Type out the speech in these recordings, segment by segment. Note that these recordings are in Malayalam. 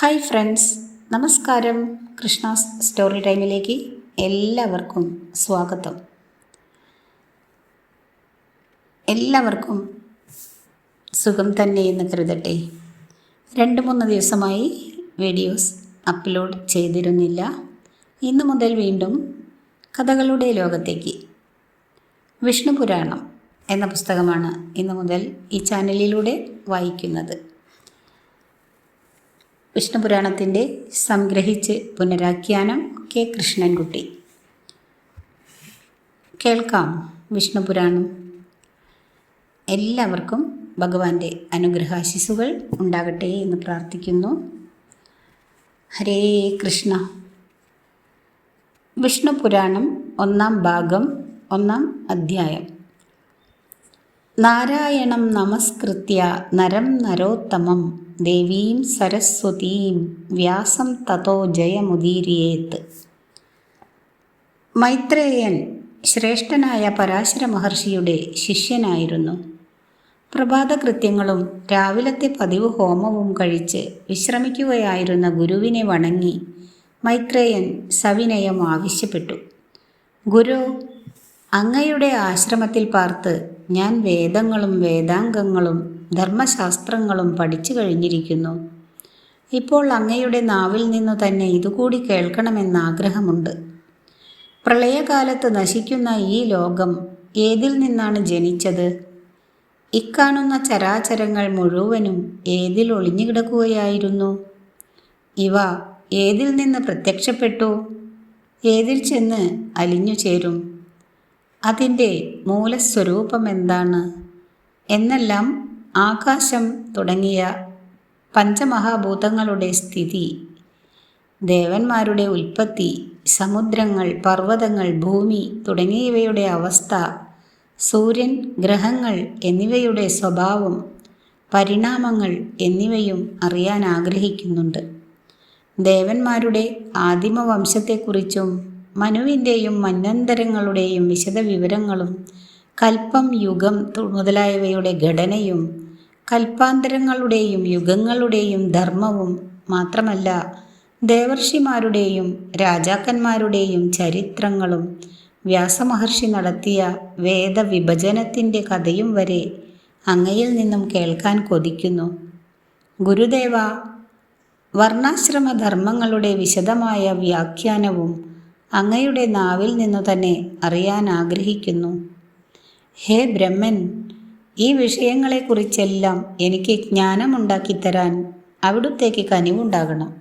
Hi friends. നമസ്കാരം. കൃഷ്ണാസ് സ്റ്റോറി ടൈമിലേക്ക് എല്ലാവർക്കും സ്വാഗതം. എല്ലാവർക്കും സുഖം തന്നെ എന്ന് കരുതട്ടെ. രണ്ട് മൂന്ന് ദിവസമായി വീഡിയോസ് അപ്ലോഡ് ചെയ്തിരുന്നില്ല. ഇന്നു മുതൽ വീണ്ടും കഥകളുടെ ലോകത്തേക്ക്. വിഷ്ണു പുരാണം എന്ന പുസ്തകമാണ് ഇന്നു മുതൽ ഈ ചാനലിലൂടെ വായിക്കുന്നത്. വിഷ്ണുപുരാണത്തിന്റെ സംഗ്രഹിച്ച് പുനരാഖ്യാനം കെ. കൃഷ്ണൻകുട്ടി. കേൾക്കാം വിഷ്ണുപുരാണം. എല്ലാവർക്കും ഭഗവാന്റെ അനുഗ്രഹാശിസുകൾ ഉണ്ടാകട്ടെ എന്ന് പ്രാർത്ഥിക്കുന്നു. ഹരേ കൃഷ്ണ. വിഷ്ണുപുരാണം ഒന്നാം ഭാഗം ഒന്നാം അധ്യായം. നാരായണം നമസ്കൃത്യ നരം നരോത്തമം ദേവീം സരസ്വതീം വ്യാസം തതോ ജയമുദീരിയേത്ത് മൈത്രേയൻ ശ്രേഷ്ഠനായ പരാശര മഹർഷിയുടെ ശിഷ്യനായിരുന്നു. പ്രഭാതകൃത്യങ്ങളും രാവിലത്തെ പതിവ് ഹോമവും കഴിച്ച് വിശ്രമിക്കുകയായിരുന്ന ഗുരുവിനെ വണങ്ങി മൈത്രേയൻ സവിനയം ആവശ്യപ്പെട്ടു. ഗുരു അങ്ങയുടെ ആശ്രമത്തിൽ പാർത്ത് ഞാൻ വേദങ്ങളും വേദാംഗങ്ങളും ധർമ്മശാസ്ത്രങ്ങളും പഠിച്ചു കഴിഞ്ഞിരിക്കുന്നു. ഇപ്പോൾ അങ്ങയുടെ നാവിൽ നിന്നു തന്നെ ഇതുകൂടി കേൾക്കണമെന്നാഗ്രഹമുണ്ട്. പ്രളയകാലത്ത് നശിക്കുന്ന ഈ ലോകം ഏതിൽ നിന്നാണ് ജനിച്ചത്? ഇക്കാണുന്ന ചരാചരങ്ങൾ മുഴുവനും ഏതിൽ ഒളിഞ്ഞു കിടക്കുകയായിരുന്നു? ഇവ ഏതിൽ നിന്ന് പ്രത്യക്ഷപ്പെട്ടു? ഏതിൽ ചെന്ന് അലിഞ്ഞു ചേരും? അതിന്റെ മൂലസ്വരൂപം എന്താണ് എന്നെല്ലാം ആകാശം തുടങ്ങിയ പഞ്ചമഹാഭൂതങ്ങളുടെ സ്ഥിതി ദേവന്മാരുടെ ഉൽപ്പത്തി സമുദ്രങ്ങൾ പർവതങ്ങൾ ഭൂമി തുടങ്ങിയവയുടെ അവസ്ഥ സൂര്യൻ ഗ്രഹങ്ങൾ എന്നിവയുടെ സ്വഭാവം പരിണാമങ്ങൾ എന്നിവയും അറിയാൻ ആഗ്രഹിക്കുന്നുണ്ട്. ദേവന്മാരുടെ ആദിമവംശത്തെക്കുറിച്ചും മനുവിന്റെയും മന്നന്തരങ്ങളുടെയും വിശദവിവരങ്ങളും കൽപ്പം യുഗം മുതലായവയുടെ ഘടനയും കൽപ്പാന്തരങ്ങളുടെയും യുഗങ്ങളുടെയും ധർമ്മവും മാത്രമല്ല ദേവർഷിമാരുടെയും രാജാക്കന്മാരുടെയും ചരിത്രങ്ങളും വ്യാസമഹർഷി നടത്തിയ വേദവിഭജനത്തിന്റെ കഥയും വരെ അങ്ങയിൽ നിന്നും കേൾക്കാൻ കൊതിക്കുന്നു. ഗുരുദേവ വർണാശ്രമ ധർമ്മങ്ങളുടെ വിശദമായ വ്യാഖ്യാനവും അങ്ങയുടെ നാവിൽ നിന്നു തന്നെ അറിയാൻ ആഗ്രഹിക്കുന്നു. ഹേ ബ്രഹ്മൻ ഈ വിഷയങ്ങളെക്കുറിച്ചെല്ലാം എനിക്ക് ജ്ഞാനമുണ്ടാക്കിത്തരാൻ അവിടുത്തേക്ക് കനിവുണ്ടാകണം.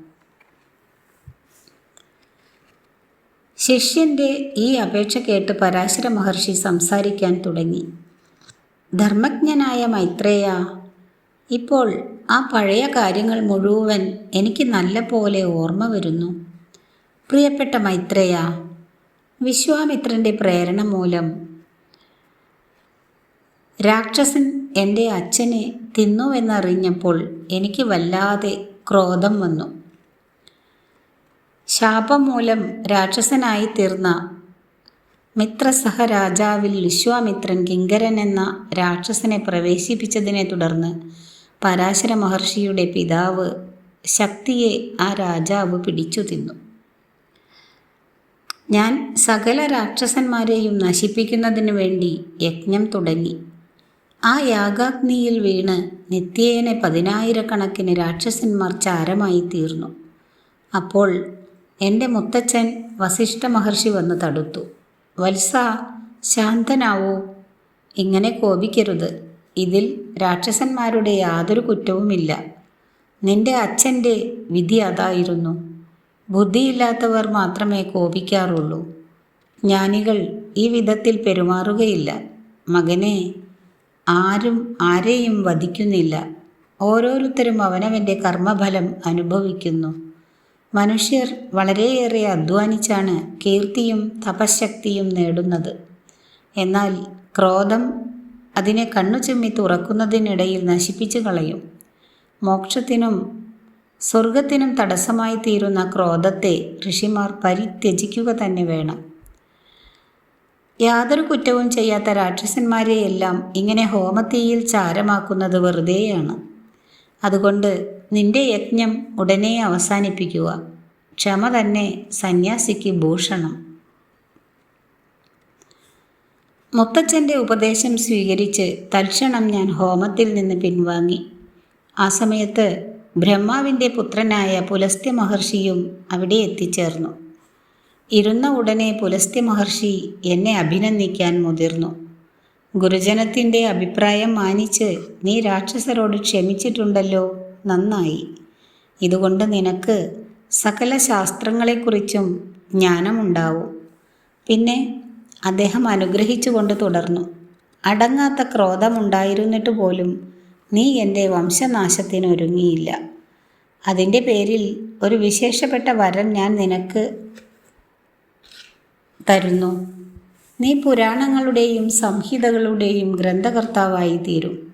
ശിഷ്യന്റെ ഈ അപേക്ഷ കേട്ട് പരാശര മഹർഷി സംസാരിക്കാൻ തുടങ്ങി. ധർമ്മജ്ഞനായ മൈത്രേയ ഇപ്പോൾ ആ പഴയ കാര്യങ്ങൾ മുഴുവൻ എനിക്ക് നല്ല പോലെ ഓർമ്മ വരുന്നു. പ്രിയപ്പെട്ട മൈത്രേയ വിശ്വാമിത്രന്റെ പ്രേരണ മൂലം രാക്ഷസൻ എന്റെ അച്ഛനെ തിന്നുവെന്നറിഞ്ഞപ്പോൾ എനിക്ക് വല്ലാതെ ക്രോധം വന്നു. ശാപം മൂലം രാക്ഷസനായി തീർന്ന മിത്രസഹ രാജാവിൽ വിശ്വാമിത്രൻ കിങ്കരൻ എന്ന രാക്ഷസനെ പ്രവേശിപ്പിച്ചതിനെ തുടർന്ന് പരാശര മഹർഷിയുടെ പിതാവ് ശക്തിയെ ആ രാജാവ് പിടിച്ചു തിന്നു ഞാൻ സകല രാക്ഷസന്മാരെയും നശിപ്പിക്കുന്നതിനു വേണ്ടി യജ്ഞം തുടങ്ങി. ആ യാഗാഗ്നിയിൽ വീണ് നിത്യേന പതിനായിരക്കണക്കിന് രാക്ഷസന്മാർ ചാരമായി തീർന്നു. അപ്പോൾ എന്റെ മുത്തച്ഛൻ വസിഷ്ഠ മഹർഷി വന്ന് തടുത്തു. വത്സ ശാന്തനാവൂ. ഇങ്ങനെ കോപിക്കരുത്. ഇതിൽ രാക്ഷസന്മാരുടെ യാതൊരു കുറ്റവുമില്ല. നിന്റെ അച്ഛന്റെ വിധി അതായിരുന്നു. ബുദ്ധിയില്ലാത്തവർ മാത്രമേ കോപിക്കാറുള്ളൂ. ജ്ഞാനികൾ ഈ വിധത്തിൽ പെരുമാറുകയില്ല. മകനെ ആരും ആരെയും വധിക്കുന്നില്ല. ഓരോരുത്തരും അവനവന്റെ കർമ്മഫലം അനുഭവിക്കുന്നു. മനുഷ്യർ വളരെയേറെ അധ്വാനിച്ചാണ് കീർത്തിയും തപശക്തിയും നേടുന്നത്. എന്നാൽ ക്രോധം അതിനെ കണ്ണു ചുമ്മി തുറക്കുന്നതിനിടയിൽ നശിപ്പിച്ചു കളയും. മോക്ഷത്തിനും സ്വർഗത്തിനും തടസ്സമായി തീരുന്ന ക്രോധത്തെ ഋഷിമാർ പരിത്യജിക്കുക തന്നെ വേണം. യാതൊരു കുറ്റവും ചെയ്യാത്ത രാക്ഷസന്മാരെയെല്ലാം ഇങ്ങനെ ഹോമത്തീയിൽ ചാരമാക്കുന്നത് വെറുതെയാണ്. അതുകൊണ്ട് നിന്റെ യജ്ഞം ഉടനെ അവസാനിപ്പിക്കുക. ക്ഷമ തന്നെ സന്യാസിക്ക് ഭൂഷണം. മുത്തച്ഛന്റെ ഉപദേശം സ്വീകരിച്ച് തൽക്ഷണം ഞാൻ ഹോമത്തിൽ നിന്ന് പിൻവാങ്ങി. ആ സമയത്ത് ബ്രഹ്മാവിന്റെ പുത്രനായ പുലസ്ത്യ മഹർഷിയും അവിടെ എത്തിച്ചേർന്നു. ഇരുന്ന ഉടനെ പുലസ്ത്യ മഹർഷി എന്നെ അഭിനന്ദിക്കാൻ മുതിർന്നു. ഗുരുജനത്തിന്റെ അഭിപ്രായം മാനിച്ച് നീ രാക്ഷസരോട് ക്ഷമിച്ചിട്ടുണ്ടല്ലോ? നന്നായി. ഇതുകൊണ്ട് നിനക്ക് സകല ശാസ്ത്രങ്ങളെക്കുറിച്ചും ജ്ഞാനമുണ്ടാവും പിന്നെ അദ്ദേഹം അനുഗ്രഹിച്ചുകൊണ്ട് തുടർന്നു. അടങ്ങാത്ത ക്രോധമുണ്ടായിരുന്നിട്ട് പോലും നീ എന്റെ വംശനാശത്തിനൊരുങ്ങിയില്ല. അതിന്റെ പേരിൽ ഒരു വിശേഷപ്പെട്ട വരം ഞാൻ നിനക്ക് തരുന്നു. നീ പുരാണങ്ങളുടെയും സംഹിതകളുടെയും ഗ്രന്ഥകർത്താവായി തീരും.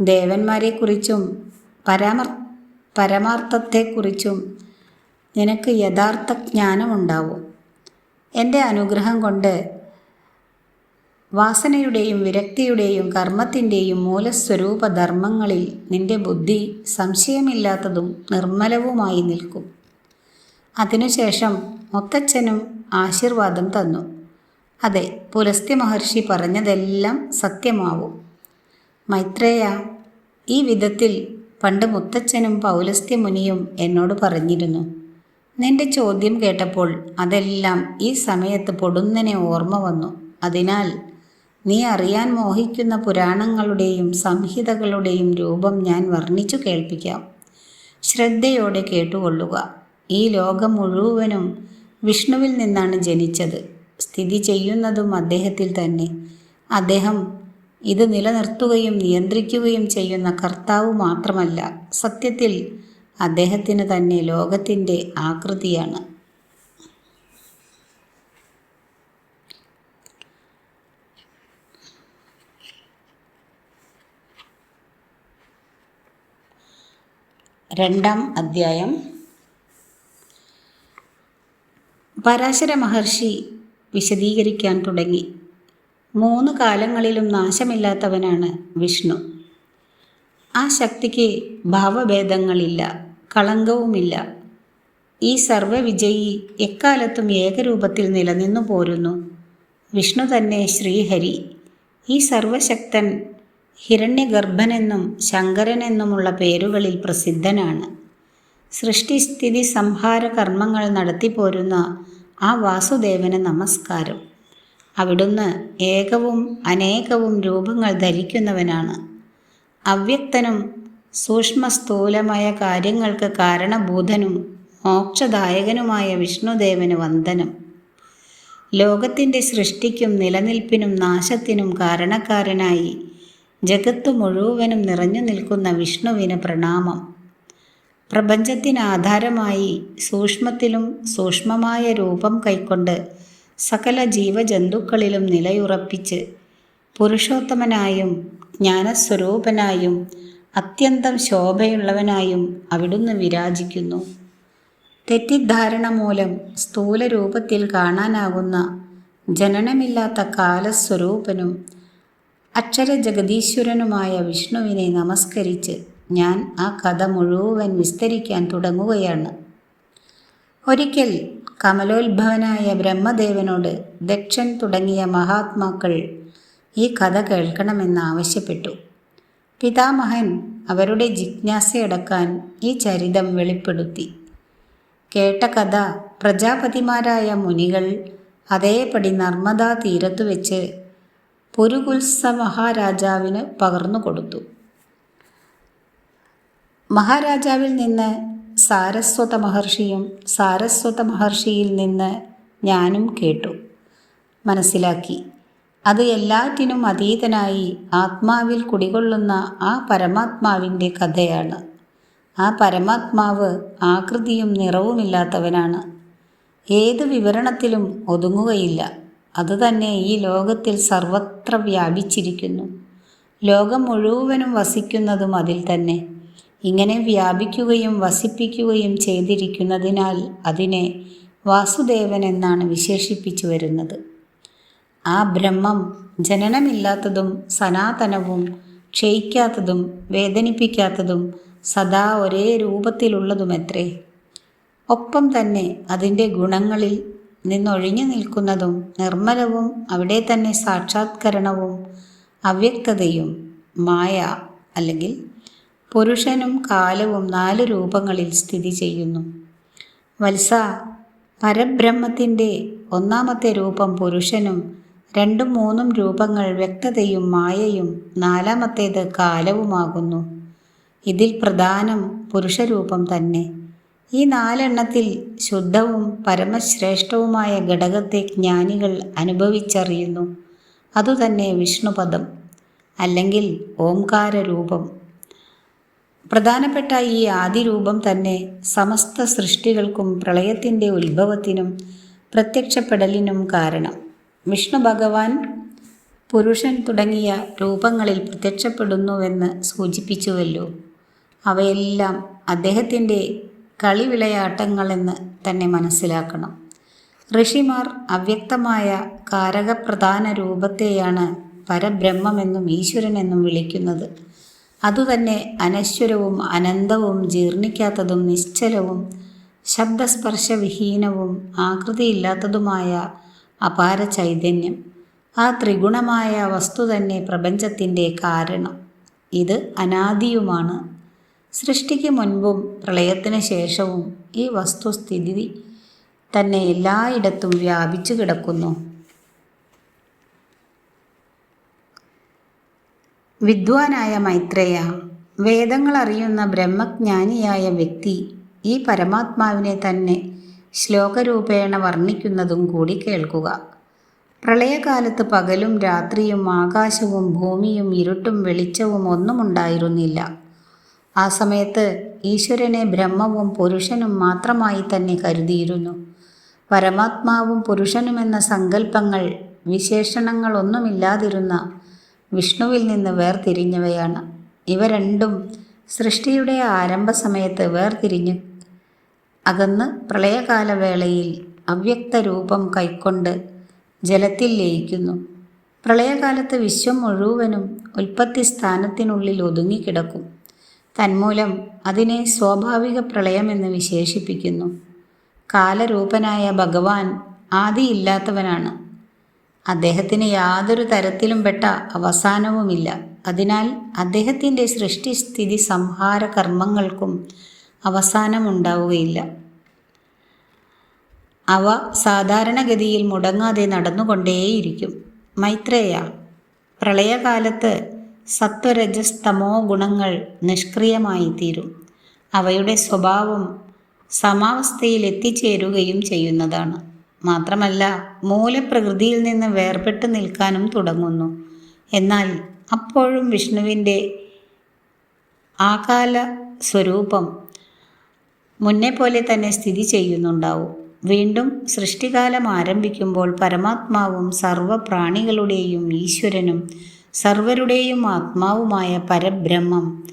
ദേവന്മാരെക്കുറിച്ചും പരാമർ പരമാർത്ഥത്തെക്കുറിച്ചും നിനക്ക് യഥാർത്ഥ ജ്ഞാനമുണ്ടാവും. എന്റെ അനുഗ്രഹം കൊണ്ട് വാസനയുടെയും വിരക്തിയുടെയും കർമ്മത്തിന്റെയും മൂലസ്വരൂപ ധർമ്മങ്ങളിൽ നിന്റെ ബുദ്ധി സംശയമില്ലാത്തതും നിർമ്മലവുമായി നിൽക്കും. അതിനുശേഷം മുത്തച്ഛനും ആശീർവാദം തന്നു. അതെ പുലസ്ത്യ മഹർഷി പറഞ്ഞതെല്ലാം സത്യമാവും. മൈത്രേയ ഈ വിധത്തിൽ പണ്ട് മുത്തച്ഛനും പൗലസ്ത്യ മുനിയും എന്നോട് പറഞ്ഞിരുന്നു. നിന്റെ ചോദ്യം കേട്ടപ്പോൾ അതെല്ലാം ഈ സമയത്ത് പൊടുന്നനെ ഓർമ്മ വന്നു. അതിനാൽ നീ അറിയാൻ മോഹിക്കുന്ന പുരാണങ്ങളുടെയും സംഹിതകളുടെയും രൂപം ഞാൻ വർണിച്ചു കേൾപ്പിക്കാം. ശ്രദ്ധയോടെ കേട്ടുകൊള്ളുക. ഈ ലോകം മുഴുവനും വിഷ്ണുവിൽ നിന്നാണ് ജനിച്ചത്. സ്ഥിതി ചെയ്യുന്നതും അദ്ദേഹത്തിൽ തന്നെ. അദ്ദേഹം ഇത് നിലനിർത്തുകയും നിയന്ത്രിക്കുകയും ചെയ്യുന്ന കർത്താവ് മാത്രമല്ല സത്യത്തിൽ അദ്ദേഹത്തിന് തന്നെ ലോകത്തിന്റെ ആകൃതിയാണ്. രണ്ടാം അധ്യായം. പരാശര മഹർഷി വിശദീകരിക്കാൻ തുടങ്ങി. മൂന്ന് കാലങ്ങളിലും നാശമില്ലാത്തവനാണ് വിഷ്ണു. ആ ശക്തിക്ക് ഭാവഭേദങ്ങളില്ല കളങ്കവുമില്ല. ഈ സർവവിജയി എക്കാലത്തും ഏകരൂപത്തിൽ നിലനിന്നു പോരുന്നു. വിഷ്ണു തന്നെ ശ്രീഹരി. ഈ സർവശക്തൻ ഹിരണ്യഗർഭനെന്നും ശങ്കരനെന്നുമുള്ള പേരുകളിൽ പ്രസിദ്ധനാണ്. സൃഷ്ടിസ്ഥിതി സംഹാര കർമ്മങ്ങൾ നടത്തിപ്പോരുന്ന ആ വാസുദേവന് നമസ്കാരം. അവിടുന്ന് ഏകവും അനേകവും രൂപങ്ങൾ ധരിക്കുന്നവനാണ്. അവ്യക്തനും സൂക്ഷ്മ സ്ഥൂലമായ കാര്യങ്ങൾക്ക് കാരണഭൂതനും മോക്ഷദായകനുമായ വിഷ്ണുദേവന് വന്ദനം. ലോകത്തിന്റെ സൃഷ്ടിക്കും നിലനിൽപ്പിനും നാശത്തിനും കാരണക്കാരനായി ജഗത്ത് മുഴുവനും നിറഞ്ഞു നിൽക്കുന്ന വിഷ്ണുവിന് പ്രണാമം. പ്രപഞ്ചത്തിന് ആധാരമായി സൂക്ഷ്മത്തിലും സൂക്ഷ്മമായ രൂപം കൈക്കൊണ്ട് സകല ജീവജന്തുക്കളിലും നിലയുറപ്പിച്ച് പുരുഷോത്തമനായും ജ്ഞാനസ്വരൂപനായും അത്യന്തം ശോഭയുള്ളവനായും അവിടുന്ന് വിരാജിക്കുന്നു. തെറ്റിദ്ധാരണ മൂലം സ്ഥൂല രൂപത്തിൽ കാണാനാകുന്ന ജനനമില്ലാത്ത കാലസ്വരൂപനും അക്ഷരജഗദീശ്വരനുമായ വിഷ്ണുവിനെ നമസ്കരിച്ച് ഞാൻ ആ കഥ മുഴുവൻ വിസ്തരിക്കാൻ തുടങ്ങുകയാണ്. ഒരിക്കൽ കമലോത്ഭവനായ ബ്രഹ്മദേവനോട് ദക്ഷൻ തുടങ്ങിയ മഹാത്മാക്കൾ ഈ കഥ കേൾക്കണമെന്ന് ആവശ്യപ്പെട്ടു. പിതാമഹൻ അവരുടെ ജിജ്ഞാസയടക്കാൻ ഈ ചരിതം വെളിപ്പെടുത്തി. കേട്ട കഥ പ്രജാപതിമാരായ മുനികൾ അതേപടി നർമ്മദാ തീരത്തു വെച്ച് പുരുകുൽസ മഹാരാജാവിന് പകർന്നു കൊടുത്തു. മഹാരാജാവിൽ നിന്ന് സാരസ്വത മഹർഷിയും സാരസ്വത മഹർഷിയിൽ നിന്ന് ഞാനും കേട്ടു. മനസ്സിലാക്കി. അത് എല്ലാറ്റിനും അതീതനായി ആത്മാവിൽ കുടികൊള്ളുന്ന ആ പരമാത്മാവിന്റെ കഥയാണ്. ആ പരമാത്മാവ് ആകൃതിയും നിറവുമില്ലാത്തവനാണ്. ഏത് വിവരണത്തിലും ഒതുങ്ങുകയില്ല. അതുതന്നെ ഈ ലോകത്തിൽ സർവത്ര വ്യാപിച്ചിരിക്കുന്നു. ലോകം മുഴുവനും വസിക്കുന്നതും അതിൽ തന്നെ. ഇങ്ങനെ വ്യാപിക്കുകയും വസിപ്പിക്കുകയും ചെയ്തിരിക്കുന്നതിനാൽ അതിനെ വാസുദേവൻ എന്നാണ് വിശേഷിപ്പിച്ചു വരുന്നത്. ആ ബ്രഹ്മം ജനനമില്ലാത്തതും സനാതനവും ക്ഷയിക്കാത്തതും വേദനിപ്പിക്കാത്തതും സദാ ഒരേ രൂപത്തിലുള്ളതുമെത്രേ. ഒപ്പം തന്നെ അതിന്റെ ഗുണങ്ങളിൽ നിന്നൊഴിഞ്ഞു നിൽക്കുന്നതും നിർമ്മലവും അവിടെ തന്നെ സാക്ഷാത്കരണവും അവ്യക്തതയും മായ അല്ലെങ്കിൽ പുരുഷനും കാലവും നാല് രൂപങ്ങളിൽ സ്ഥിതി ചെയ്യുന്നു. വത്സ പരബ്രഹ്മത്തിന്റെ ഒന്നാമത്തെ രൂപം പുരുഷനും രണ്ടും മൂന്നും രൂപങ്ങൾ വ്യക്തതയും മായയും നാലാമത്തേത് കാലവുമാകുന്നു. ഇതിൽ പ്രധാനം പുരുഷരൂപം തന്നെ. ഈ നാലെണ്ണത്തിൽ ശുദ്ധവും പരമശ്രേഷ്ഠവുമായ ഘടകത്തെ ജ്ഞാനികൾ അനുഭവിച്ചറിയുന്നു. അതുതന്നെ വിഷ്ണുപദം അല്ലെങ്കിൽ ഓംകാര രൂപം പ്രധാനപ്പെട്ട ഈ ആദിരൂപം തന്നെ സമസ്ത സൃഷ്ടികൾക്കും പ്രളയത്തിന്റെ ഉത്ഭവത്തിനും പ്രത്യക്ഷപ്പെടലിനും കാരണം. വിഷ്ണു ഭഗവാൻ പുരുഷൻ തുടങ്ങിയ രൂപങ്ങളിൽ പ്രത്യക്ഷപ്പെടുന്നുവെന്ന് സൂചിപ്പിച്ചുവല്ലോ. അവയെല്ലാം അദ്ദേഹത്തിന്റെ കളിവിളയാട്ടങ്ങളെന്ന് തന്നെ മനസ്സിലാക്കണം. ഋഷിമാർ അവ്യക്തമായ കാരകപ്രധാന രൂപത്തെയാണ് പരബ്രഹ്മമെന്നും ഈശ്വരനെന്നും വിളിക്കുന്നത്. അതുതന്നെ അനശ്വരവും അനന്തവും ജീർണിക്കാത്തതും നിശ്ചലവും ശബ്ദസ്പർശവിഹീനവും ആകൃതിയില്ലാത്തതുമായ അപാര ചൈതന്യം. ആ ത്രിഗുണമായ വസ്തു തന്നെ പ്രപഞ്ചത്തിന്റെ കാരണം. ഇത് അനാദിയുമാണ്. സൃഷ്ടിക്ക് മുൻപും പ്രളയത്തിന് ശേഷവും ഈ വസ്തുസ്ഥിതി തന്നെ എല്ലായിടത്തും വ്യാപിച്ചു കിടക്കുന്നു. വിദ്വാനായ മൈത്രേയ വേദങ്ങൾ അറിയുന്ന ബ്രഹ്മജ്ഞാനിയായ വ്യക്തി ഈ പരമാത്മാവിനെ തന്നെ ശ്ലോകരൂപേണ വർണിക്കുന്നതും കൂടി കേൾക്കുക. പ്രളയകാലത്ത് പകലും രാത്രിയും ആകാശവും ഭൂമിയും ഇരുട്ടും വെളിച്ചവും ഒന്നും ഉണ്ടായിരുന്നില്ല ആ സമയത്ത് ഈശ്വരനെ ബ്രഹ്മവും പുരുഷനും മാത്രമായി തന്നെ കരുതിയിരുന്നു. പരമാത്മാവും പുരുഷനുമെന്ന സങ്കല്പങ്ങൾ വിശേഷണങ്ങളൊന്നുമില്ലാതിരുന്ന വിഷ്ണുവിൽ നിന്ന് വേർതിരിഞ്ഞവയാണ്. ഇവ രണ്ടും സൃഷ്ടിയുടെ ആരംഭ സമയത്ത് വേർതിരിഞ്ഞ് അകന്ന് പ്രളയകാലവേളയിൽ അവ്യക്ത രൂപം കൈക്കൊണ്ട് ജലത്തിൽ ലയിക്കുന്നു. പ്രളയകാലത്ത് വിശ്വം മുഴുവനും ഉൽപ്പത്തി സ്ഥാനത്തിനുള്ളിൽ ഒതുങ്ങിക്കിടക്കും. തന്മൂലം അതിനെ സ്വാഭാവിക പ്രളയമെന്ന് വിശേഷിപ്പിക്കുന്നു. കാലരൂപനായ ഭഗവാൻ ആദിയില്ലാത്തവനാണ്. അദ്ദേഹത്തിന് യാതൊരു തരത്തിലും പെട്ട അവസാനവുമില്ല. അതിനാൽ അദ്ദേഹത്തിന്റെ സൃഷ്ടിസ്ഥിതി സംഹാര കർമ്മങ്ങൾക്കും അവസാനമുണ്ടാവുകയില്ല. അവ സാധാരണഗതിയിൽ മുടങ്ങാതെ നടന്നുകൊണ്ടേയിരിക്കും. മൈത്രേയ പ്രളയകാലത്ത് സത്വരജസ്തമോ ഗുണങ്ങൾ നിഷ്ക്രിയമായി തീരും. അവയുടെ സ്വഭാവം സമാവസ്ഥയിൽ എത്തിച്ചേരുകയും ചെയ്യുന്നതാണ്. മാത്രമല്ല മൂലപ്രകൃതിയിൽ നിന്ന് വേർപെട്ട് നിൽക്കാനും തുടങ്ങുന്നു. എന്നാൽ അപ്പോഴും വിഷ്ണുവിന്റെ ആകാല സ്വരൂപം മുന്നേ പോലെ തന്നെ സ്ഥിതി ചെയ്യുന്നുണ്ടാവും. വീണ്ടും സൃഷ്ടികാലം ആരംഭിക്കുമ്പോൾ പരമാത്മാവും സർവപ്രാണികളുടെയും ഈശ്വരനും സർവരുടെയും ആത്മാവുമായ പരബ്രഹ്മം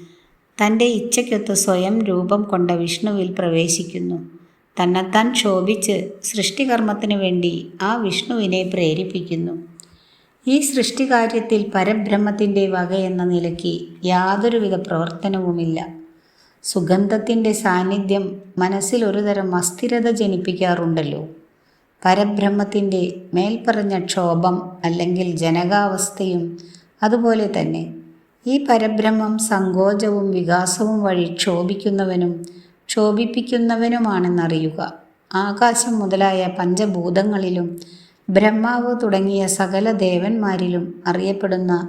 തന്റെ ഇച്ഛയ്ക്കൊത്ത് സ്വയം രൂപം കൊണ്ട വിഷ്ണുവിൽ പ്രവേശിക്കുന്നു. തന്നെത്താൻ ശോഭിച്ച് സൃഷ്ടികർമ്മത്തിനു വേണ്ടി ആ വിഷ്ണുവിനെ പ്രേരിപ്പിക്കുന്നു. ഈ സൃഷ്ടികാര്യത്തിൽ പരബ്രഹ്മത്തിന്റെ വകയെന്ന നിലയ്ക്ക് യാതൊരുവിധ പ്രവർത്തനവുമില്ല. സുഗന്ധത്തിന്റെ സാന്നിധ്യം മനസ്സിൽ ഒരുതരം അസ്ഥിരത ജനിപ്പിക്കാറുണ്ടല്ലോ. പരബ്രഹ്മത്തിന്റെ മേൽപ്പറഞ്ഞ ക്ഷോഭം അല്ലെങ്കിൽ ജനകാവസ്ഥയും അതുപോലെ തന്നെ ഈ പരബ്രഹ്മം സങ്കോചവും വികാസവും വഴി ക്ഷോഭിക്കുന്നവനും ക്ഷോഭിപ്പിക്കുന്നവനുമാണെന്നറിയുക. ആകാശം മുതലായ പഞ്ചഭൂതങ്ങളിലും ബ്രഹ്മാവ് തുടങ്ങിയ സകല ദേവന്മാരിലും അറിയപ്പെടുന്ന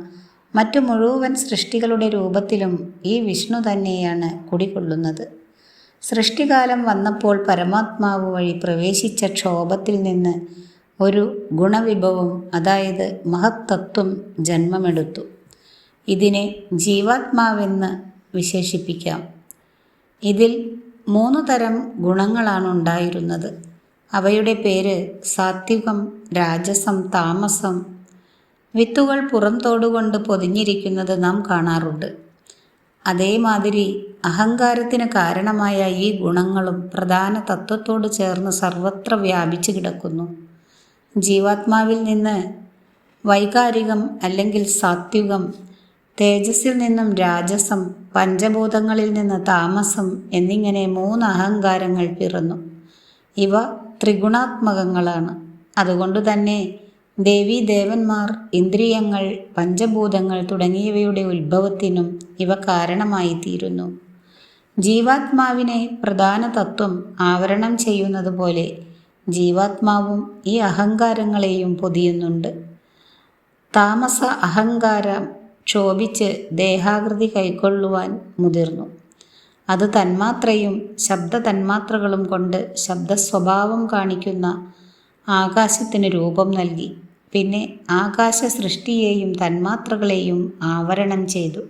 മറ്റു മുഴുവൻ സൃഷ്ടികളുടെ രൂപത്തിലും ഈ വിഷ്ണു തന്നെയാണ് കുടികൊള്ളുന്നത്. സൃഷ്ടികാലം വന്നപ്പോൾ പരമാത്മാവ് വഴി പ്രവേശിച്ച ക്ഷോഭത്തിൽ നിന്ന് ഒരു ഗുണവിഭവം അതായത് മഹത്തത്വം ജന്മമെടുത്തു. ഇതിനെ ജീവാത്മാവെന്ന് വിശേഷിപ്പിക്കാം. ഇതിൽ മൂന്ന് തരം ഗുണങ്ങളാണ് ഉണ്ടായിരുന്നത്. അവയുടെ പേര് സാത്വികം രാജസം താമസം. വിത്തുകൾ പുറംതോടുകൊണ്ട് പൊതിഞ്ഞിരിക്കുന്നത് നാം കാണാറുണ്ട്. അതേമാതിരി അഹങ്കാരത്തിന് കാരണമായ ഈ ഗുണങ്ങളും പ്രധാന തത്വത്തോട് ചേർന്ന് സർവത്ര വ്യാപിച്ചു കിടക്കുന്നു. ജീവാത്മാവിൽ നിന്ന് വൈകാരികം അല്ലെങ്കിൽ സാത്വികം തേജസ്സിൽ നിന്നും രാജസം പഞ്ചഭൂതങ്ങളിൽ നിന്ന് താമസം എന്നിങ്ങനെ മൂന്ന് അഹങ്കാരങ്ങൾ പിറന്നു. ഇവ ത്രിഗുണാത്മകങ്ങളാണ്. അതുകൊണ്ട് തന്നെ ദേവീ ദേവന്മാർ ഇന്ദ്രിയങ്ങൾ പഞ്ചഭൂതങ്ങൾ തുടങ്ങിയവയുടെ ഉത്ഭവത്തിനും ഇവ കാരണമായി തീരുന്നു ജീവാത്മാവിനെ പ്രധാന തത്വം ആവരണം ചെയ്യുന്നത് പോലെ ജീവാത്മാവും ഈ അഹങ്കാരങ്ങളെയും പൊതിയുന്നുണ്ട്. താമസ അഹങ്കാരം ക്ഷോഭിച്ച് ദേഹാകൃതി കൈക്കൊള്ളുവാൻ മുതിർന്നു. അത് തന്മാത്രയും ശബ്ദ തന്മാത്രകളും കൊണ്ട് ശബ്ദ സ്വഭാവം കാണിക്കുന്ന ആകാശത്തിന് രൂപം നൽകി. പിന്നെ ആകാശ സൃഷ്ടിയെയും തന്മാത്രകളെയും ആവരണം ചെയ്തു.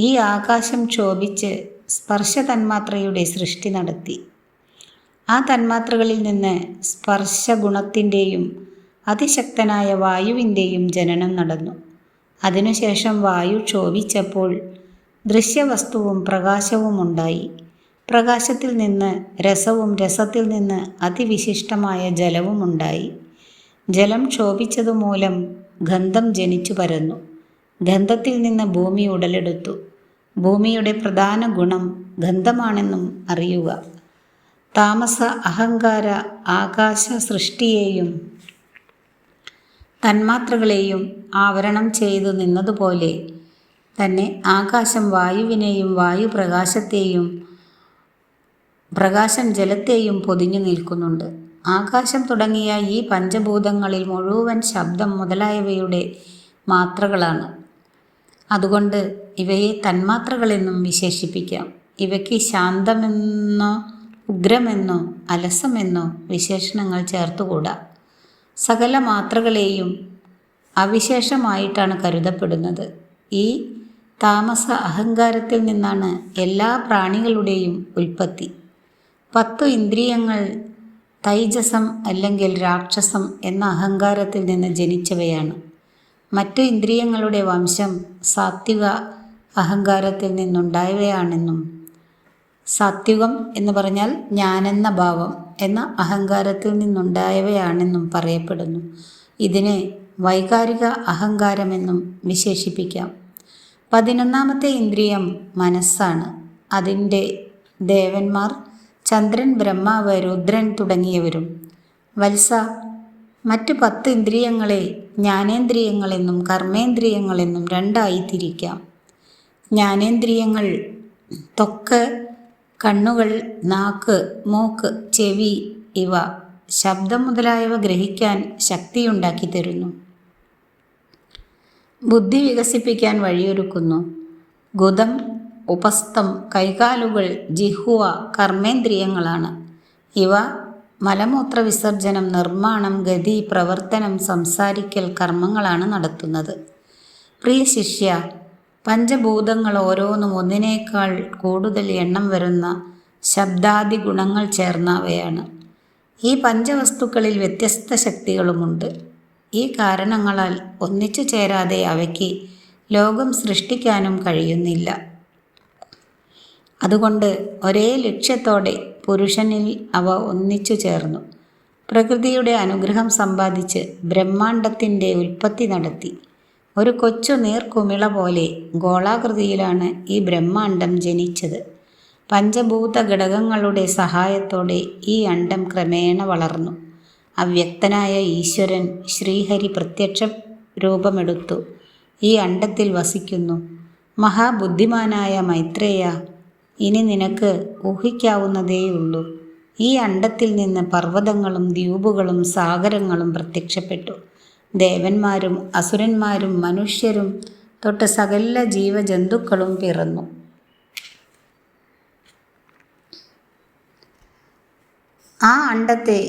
ഈ ആകാശം ക്ഷോഭിച്ച് സ്പർശ തന്മാത്രയുടെ സൃഷ്ടി നടത്തി. ആ തന്മാത്രകളിൽ നിന്ന് സ്പർശ ഗുണത്തിന്റെയും അതിശക്തനായ വായുവിന്റെയും ജനനം നടന്നു. അതിനുശേഷം വായു ക്ഷോഭിച്ചപ്പോൾ ദൃശ്യവസ്തുവും പ്രകാശവും ഉണ്ടായി പ്രകാശത്തിൽ നിന്ന് രസവും രസത്തിൽ നിന്ന് അതിവിശിഷ്ടമായ ജലവും ഉണ്ടായി ജലം ക്ഷോഭിച്ചതുമൂലം ഗന്ധം ജനിച്ചു പരന്നു. ഗന്ധത്തിൽ നിന്ന് ഭൂമി ഉടലെടുത്തു. ഭൂമിയുടെ പ്രധാന ഗുണം ഗന്ധമാണെന്നും അറിയുക. താമസ അഹങ്കാര ആകാശ സൃഷ്ടിയെയും തന്മാത്രകളെയും ആവരണം ചെയ്തു നിന്നതുപോലെ തന്നെ ആകാശം വായുവിനെയും വായു പ്രകാശത്തെയും പ്രകാശം ജലത്തെയും പൊതിഞ്ഞു നിൽക്കുന്നുണ്ട്. ആകാശം തുടങ്ങിയ ഈ പഞ്ചഭൂതങ്ങളിൽ മുഴുവൻ ശബ്ദം മുതലായവയുടെ മാത്രകളാണ്. അതുകൊണ്ട് ഇവയെ തന്മാത്രകളെന്നും വിശേഷിപ്പിക്കാം. ഇവയ്ക്ക് ശാന്തമെന്നോ ഉഗ്രമെന്നോ അലസമെന്നോ വിശേഷണങ്ങൾ ചേർത്തുകൂടാ. സകല മാത്രകളെയും അവിശേഷമായിട്ടാണ് കരുതപ്പെടുന്നത്. ഈ താമസ അഹങ്കാരത്തിൽ നിന്നാണ് എല്ലാ പ്രാണികളുടെയും ഉൽപ്പത്തി. പത്തു ഇന്ദ്രിയങ്ങൾ തൈജസം അല്ലെങ്കിൽ രാക്ഷസം എന്ന അഹങ്കാരത്തിൽ നിന്ന് ജനിച്ചവയാണ്. മറ്റു ഇന്ദ്രിയങ്ങളുടെ വംശം സാത്വിക അഹങ്കാരത്തിൽ നിന്നുണ്ടായവയാണെന്നും സാത്വികം എന്ന് പറഞ്ഞാൽ ഞാനെന്ന ഭാവം എന്ന അഹങ്കാരത്തിൽ നിന്നുണ്ടായവയാണെന്നും പറയപ്പെടുന്നു. ഇതിനെ വൈകാരിക അഹങ്കാരമെന്നും വിശേഷിപ്പിക്കാം. പതിനൊന്നാമത്തെ ഇന്ദ്രിയം മനസ്സാണ്. അതിന്റെ ദേവന്മാർ ചന്ദ്രൻ ബ്രഹ്മാവ് രുദ്രൻ തുടങ്ങിയവരും. വത്സ മറ്റ് പത്ത് ഇന്ദ്രിയങ്ങളെ ജ്ഞാനേന്ദ്രിയങ്ങളെന്നും കർമ്മേന്ദ്രിയങ്ങളെന്നും രണ്ടായി തിരിക്കാം. ജ്ഞാനേന്ദ്രിയങ്ങൾ ത്വക്ക് കണ്ണുകൾ നാക്ക് മൂക്ക് ചെവി ഇവ ശബ്ദം മുതലായവ ഗ്രഹിക്കാൻ ശക്തിയുണ്ടാക്കി തരുന്നു. ബുദ്ധി വികസിപ്പിക്കാൻ വഴിയൊരുക്കുന്നു. ഗുദം ഉപസ്ഥം കൈകാലുകൾ ജിഹുവ കർമ്മേന്ദ്രിയങ്ങളാണ്. ഇവ മലമൂത്ര വിസർജനം നിർമ്മാണം ഗതി പ്രവർത്തനം സംസാരിക്കൽ കർമ്മങ്ങളാണ് നടത്തുന്നത്. പ്രിയ ശിഷ്യ പഞ്ചഭൂതങ്ങൾ ഓരോന്നും ഒന്നിനേക്കാൾ കൂടുതൽ എണ്ണം വരുന്ന ശബ്ദാദി ഗുണങ്ങൾ ചേർന്നവയാണ്. ഈ പഞ്ചവസ്തുക്കളിൽ വ്യത്യസ്ത ശക്തികളുമുണ്ട്. ഈ കാരണങ്ങളാൽ ഒന്നിച്ചു ചേരാതെ അവയ്ക്ക് ലോകം സൃഷ്ടിക്കാനും കഴിയുന്നില്ല. അതുകൊണ്ട് ഒരേ ലക്ഷ്യത്തോടെ പുരുഷനിൽ അവ ഒന്നിച്ചു ചേർന്നു. പ്രകൃതിയുടെ അനുഗ്രഹം സമ്പാദിച്ച് ബ്രഹ്മാണ്ടത്തിന്റെ ഉൽപ്പത്തി നടത്തി. ഒരു കൊച്ചു നീർക്കുമിള പോലെ ഗോളാകൃതിയിലാണ് ഈ ബ്രഹ്മാണ്ടം ജനിച്ചത്. പഞ്ചഭൂത ഘടകങ്ങളുടെ സഹായത്തോടെ ഈ അണ്ടം ക്രമേണ വളർന്നു. അവ്യക്തനായ ഈശ്വരൻ ശ്രീഹരി പ്രത്യക്ഷ രൂപമെടുത്തു. ഈ അണ്ടത്തിൽ വസിക്കുന്നു. മഹാബുദ്ധിമാനായ മൈത്രേയ ഇനി നിനക്ക് ഊഹിക്കാവുന്നതേയുള്ളൂ. ഈ അണ്ടത്തിൽ നിന്ന് പർവതങ്ങളും ദ്വീപുകളും സാഗരങ്ങളും പ്രത്യക്ഷപ്പെട്ടു. ദേവന്മാരും അസുരന്മാരും മനുഷ്യരും തൊട്ട് സകല ജീവജന്തുക്കളും പിറന്നു. ആ അണ്ടത്തെ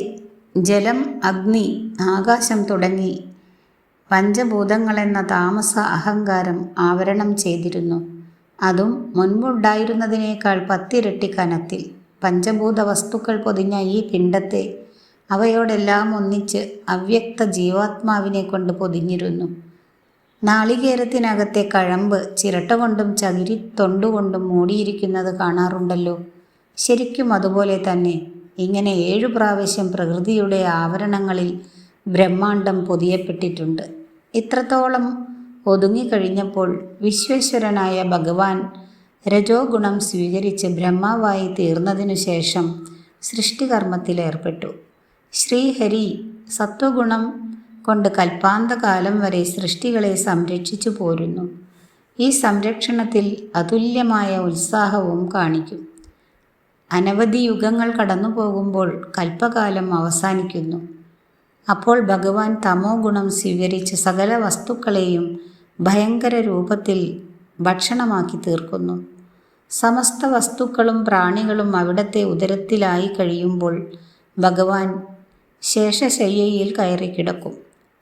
ജലം അഗ്നി ആകാശം തുടങ്ങി പഞ്ചഭൂതങ്ങളെന്ന താമസ അഹങ്കാരം ആവരണം ചെയ്തിരുന്നു. അതും മുൻപുണ്ടായിരുന്നതിനേക്കാൾ പത്തിരട്ടി കനത്തിൽ. പഞ്ചഭൂത വസ്തുക്കൾ പൊതിഞ്ഞ ഈ പിണ്ടത്തെ അവയോടെല്ലാം ഒന്നിച്ച് അവ്യക്ത ജീവാത്മാവിനെ കൊണ്ട് പൊതിഞ്ഞിരുന്നു. നാളികേരത്തിനകത്തെ കഴമ്പ് ചിരട്ട കൊണ്ടും ചകിരി തൊണ്ടുകൊണ്ടും മൂടിയിരിക്കുന്നത് കാണാറുണ്ടല്ലോ. ശരിക്കും അതുപോലെ തന്നെ ഇങ്ങനെ ഏഴു പ്രാവശ്യം പ്രകൃതിയുടെ ആവരണങ്ങളിൽ ബ്രഹ്മാണ്ടം പൊതിയപ്പെട്ടിട്ടുണ്ട്. ഇത്രത്തോളം ഒതുങ്ങിക്കഴിഞ്ഞപ്പോൾ വിശ്വേശ്വരനായ ഭഗവാൻ രജോ ഗുണം സ്വീകരിച്ച് ബ്രഹ്മാവായി തീർന്നതിനു ശേഷം സൃഷ്ടികർമ്മത്തിലേർപ്പെട്ടു ശ്രീഹരി സത്വഗുണം കൊണ്ട് കൽപ്പാന്തകാലം വരെ സൃഷ്ടികളെ സംരക്ഷിച്ചു പോരുന്നു. ഈ സംരക്ഷണത്തിൽ അതുല്യമായ ഉത്സാഹവും കാണിക്കും. അനവധി യുഗങ്ങൾ കടന്നു പോകുമ്പോൾ കൽപ്പകാലം അവസാനിക്കുന്നു. അപ്പോൾ ഭഗവാൻ തമോ ഗുണം സ്വീകരിച്ച് സകല വസ്തുക്കളെയും ഭയങ്കര രൂപത്തിൽ ഭക്ഷണമാക്കി തീർക്കുന്നു. സമസ്ത വസ്തുക്കളും പ്രാണികളും അവിടത്തെ ഉദരത്തിലായി കഴിയുമ്പോൾ ഭഗവാൻ ശേഷശയ്യയിൽ കയറി കിടക്കും.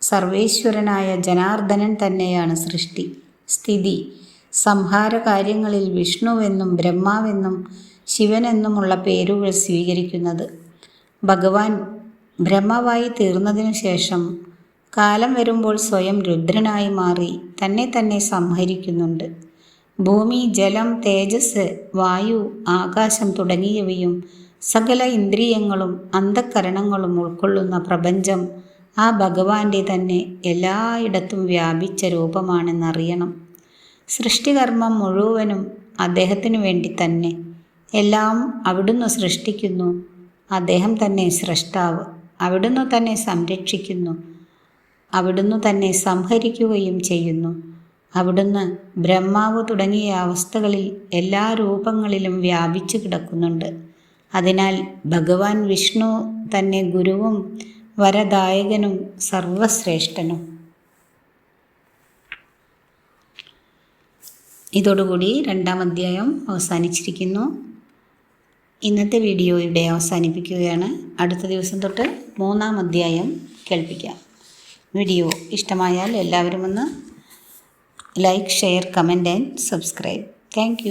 സർവേശ്വരനായ ജനാർദ്ദനൻ തന്നെയാണ് സൃഷ്ടി സ്ഥിതി. സംഹാര കാര്യങ്ങളിൽ വിഷ്ണുവെന്നും ബ്രഹ്മാവെന്നും ശിവനെന്നുമുള്ള പേരുകൾ സ്വീകരിക്കുന്നത്. ഭഗവാൻ ബ്രഹ്മാവായി തീർന്നതിനു ശേഷം കാലം വരുമ്പോൾ സ്വയം രുദ്രനായി മാറി തന്നെ തന്നെ സംഹരിക്കുന്നുണ്ട്. ഭൂമി ജലം തേജസ് വായു ആകാശം തുടങ്ങിയവയും സകല ഇന്ദ്രിയങ്ങളും അന്ധകരണങ്ങളും ഉൾക്കൊള്ളുന്ന പ്രപഞ്ചം ആ ഭഗവാന്റെ തന്നെ എല്ലായിടത്തും വ്യാപിച്ച രൂപമാണെന്നറിയണം. സൃഷ്ടികർമ്മം മുഴുവനും അദ്ദേഹത്തിനു വേണ്ടി തന്നെ. എല്ലാം അവിടുന്ന് സൃഷ്ടിക്കുന്നു. അദ്ദേഹം തന്നെ സൃഷ്ടാവ് അവിടുന്ന് തന്നെ സംരക്ഷിക്കുന്നു. അവിടുന്ന് തന്നെ സംഹരിക്കുകയും ചെയ്യുന്നു. അവിടുന്ന് ബ്രഹ്മാവ് തുടങ്ങിയ അവസ്ഥകളിൽ എല്ലാ രൂപങ്ങളിലും വ്യാപിച്ചു കിടക്കുന്നുണ്ട്. അതിനാൽ ഭഗവാൻ വിഷ്ണു തന്നെ ഗുരുവും വരദായകനും സർവശ്രേഷ്ഠനും. ഇതോടുകൂടി രണ്ടാം അധ്യായം അവസാനിച്ചിരിക്കുന്നു. ഇന്നത്തെ വീഡിയോ ഇവിടെ അവസാനിപ്പിക്കുകയാണ്. അടുത്ത ദിവസം തൊട്ട് മൂന്നാം അധ്യായം കേൾപ്പിക്കാം. വീഡിയോ ഇഷ്ടമായാൽ എല്ലാവരും ഒന്ന് like share comment and subscribe. Thank